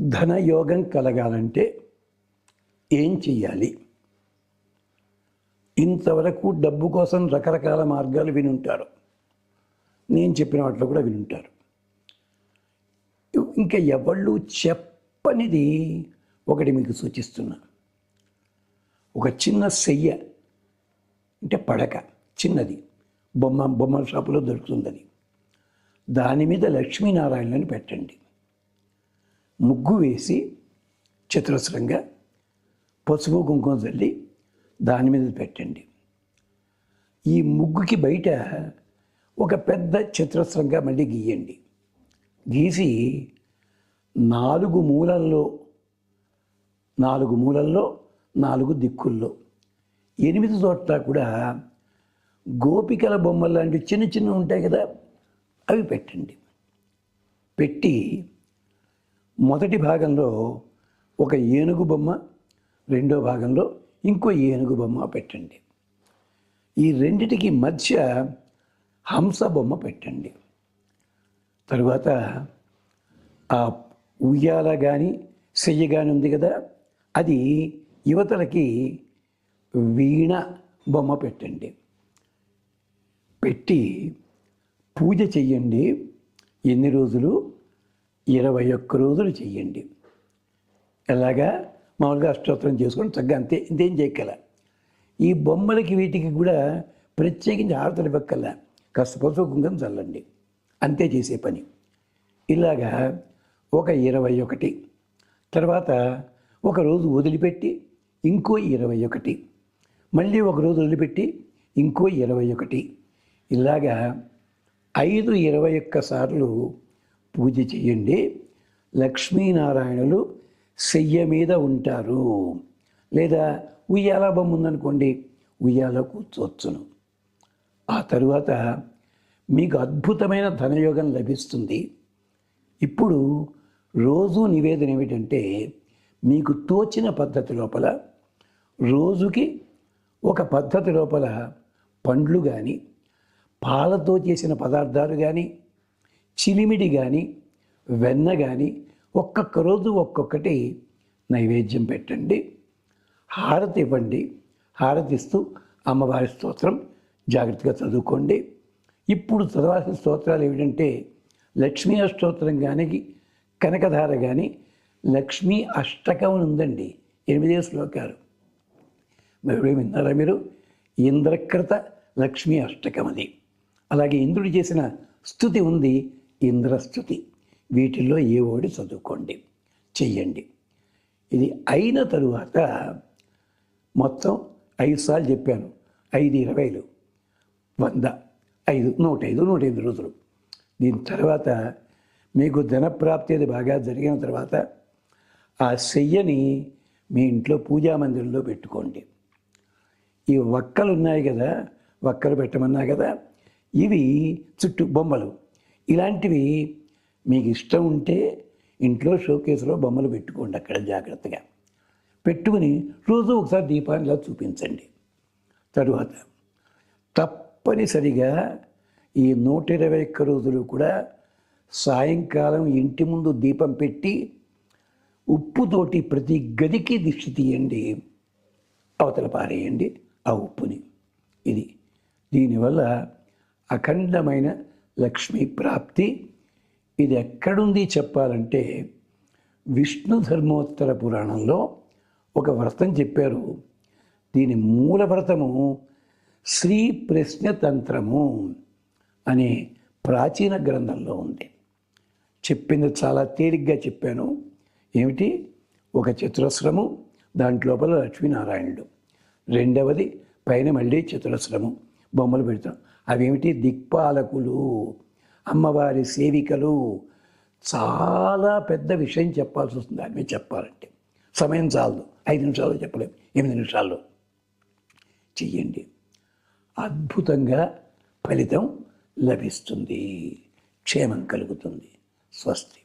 ధనయోగం కలగాలంటే ఏం చెయ్యాలి? ఇంతవరకు డబ్బు కోసం రకరకాల మార్గాలు వినుంటారు. నేను చెప్పిన వాటిలో కూడా వినుంటారు. ఇంకా ఎవళ్ళు చెప్పనిది ఒకటి మీకు సూచిస్తున్నా. ఒక చిన్న సెయ్య అంటే పడక చిన్నది. బొమ్మ బొమ్మల షాపులో దొరుకుతుంది అది దాని మీద లక్ష్మీనారాయణని పెట్టండి. ముగ్గు వేసి చతురస్రంగా పసుపు కుంకుమ చల్లి దాని మీద పెట్టండి. ఈ ముగ్గుకి బయట ఒక పెద్ద చతురస్రంగా మళ్ళీ గీయండి. గీసి నాలుగు మూలల్లో నాలుగు మూలల్లో నాలుగు దిక్కుల్లో. ఎనిమిది చోట్ల కూడా గోపికల బొమ్మలు లాంటివి చిన్న చిన్న ఉంటాయి కదా అవి పెట్టండి. పెట్టి మొదటి భాగంలో ఒక ఏనుగు బొమ్మ రెండో భాగంలో ఇంకో ఏనుగు బొమ్మ పెట్టండి. ఈ రెండిటికి మధ్య హంస బొమ్మ పెట్టండి. తరువాత ఆ ఉయ్యాల కానీ సెయ్య కానీ ఉంది కదా అది యువతలకి వీణ బొమ్మ పెట్టండి. పెట్టి పూజ చెయ్యండి. ఎన్ని రోజులు? ఇరవై ఒక్క రోజులు చెయ్యండి. ఎలాగా? మామూలుగా అష్టోత్తరం చేసుకొని చక్కగా అంతే ఇంతేం చేయగల ఈ బొమ్మలకి వీటికి కూడా ప్రత్యేకించి హారతలు ఇవ్వక్కల్లా కాస్త పసుపు కుంకం చల్లండి. అంతే చేసే పని. ఇలాగా ఒక ఇరవై ఒకటి. తర్వాత ఒక రోజు వదిలిపెట్టి ఇంకో ఇరవై ఒకటి. మళ్ళీ ఒక రోజు వదిలిపెట్టి ఇంకో ఇరవై ఒకటి. ఇలాగా ఐదు ఇరవై ఒక్క సార్లు పూజ చేయండి. లక్ష్మీనారాయణులు శయ్య మీద ఉంటారు. లేదా ఉయ్యాల బొమ్మ ఉందనుకోండి ఉయ్యాల కూర్చోవచ్చును. ఆ తరువాత మీకు అద్భుతమైన ధనయోగం లభిస్తుంది. ఇప్పుడు రోజు నివేదన ఏమిటంటే మీకు తోచిన పద్ధతి లోపల రోజుకి ఒక పద్ధతి లోపల పండ్లు కానీ పాలతో చేసిన పదార్థాలు కానీ చిలిమిడి కానీ వెన్న కానీ ఒక్కొక్క రోజు ఒక్కొక్కటి నైవేద్యం పెట్టండి. హారతి ఇవ్వండి. హారతిస్తూ అమ్మవారి స్తోత్రం జాగ్రత్తగా చదువుకోండి. ఇప్పుడు చదవాల్సిన స్తోత్రాలు ఏమిటంటే లక్ష్మీ అష్టోత్తరం కానీ కనకధార కానీ లక్ష్మీ అష్టకం అని ఉందండి. ఎనిమిదే శ్లోకాలు. మరి విన్నారా మీరు? ఇంద్రకృత లక్ష్మీ అష్టకం అది. అలాగే ఇంద్రుడు చేసిన స్థుతి ఉంది. ఇంద్రస్థుతి. వీటిల్లో ఏ ఓడి చదువుకోండి. చెయ్యండి. ఇది అయిన తరువాత మొత్తం ఐదు సార్లు చెప్పాను. ఐదు ఇరవైలు. వంద. ఐదు నూట ఐదు నూట ఎనిమిది రోజులు. దీని తర్వాత మీకు ధనప్రాప్తి అది బాగా జరిగిన తర్వాత ఆ శయ్యని మీ ఇంట్లో పూజా మందిరంలో పెట్టుకోండి. ఈ వక్కలు ఉన్నాయి కదా వక్కలు పెట్టమన్నా కదా ఇవి చుట్టూ బొమ్మలు. ఇలాంటివి మీకు ఇష్టం ఉంటే ఇంట్లో షోకేస్లో బొమ్మలు పెట్టుకోండి అక్కడ జాగ్రత్తగా. పెట్టుకుని రోజు ఒకసారి దీపాన్ని ఇలా చూపించండి. తరువాత తప్పనిసరిగా ఈ నూట ఇరవై ఒక్క రోజులు కూడా సాయంకాలం ఇంటి ముందు దీపం పెట్టి ఉప్పుతోటి ప్రతి గదికి దిష్టి తీయండి. అవతల పారేయండి. ఆ ఉప్పుని. ఇది దీనివల్ల అఖండమైన లక్ష్మీ ప్రాప్తి. ఇది ఎక్కడుంది చెప్పాలంటే విష్ణు ధర్మోత్తర పురాణంలో ఒక వ్రతం చెప్పారు. దీని మూల వ్రతము శ్రీ ప్రశ్నతంత్రము అనే ప్రాచీన గ్రంథంలో ఉంది. చెప్పింది చాలా తేలిగ్గా చెప్పాను. ఏమిటి? ఒక చతురస్రము దాంట్లోపల లక్ష్మీనారాయణుడు. రెండవది పైన మళ్ళీ చతురస్రము. బొమ్మలు పెడతాం. అవేమిటి? దిక్పాలకులు అమ్మవారి సేవికలు. చాలా పెద్ద విషయం చెప్పాల్సి వస్తుంది. ఆమె చెప్పాలంటే సమయం చాలదు. ఐదు నిమిషాలు చెప్పలేము ఎనిమిది నిమిషాల్లో. చెయ్యండి. అద్భుతంగా ఫలితం లభిస్తుంది. క్షేమం కలుగుతుంది. స్వస్తి.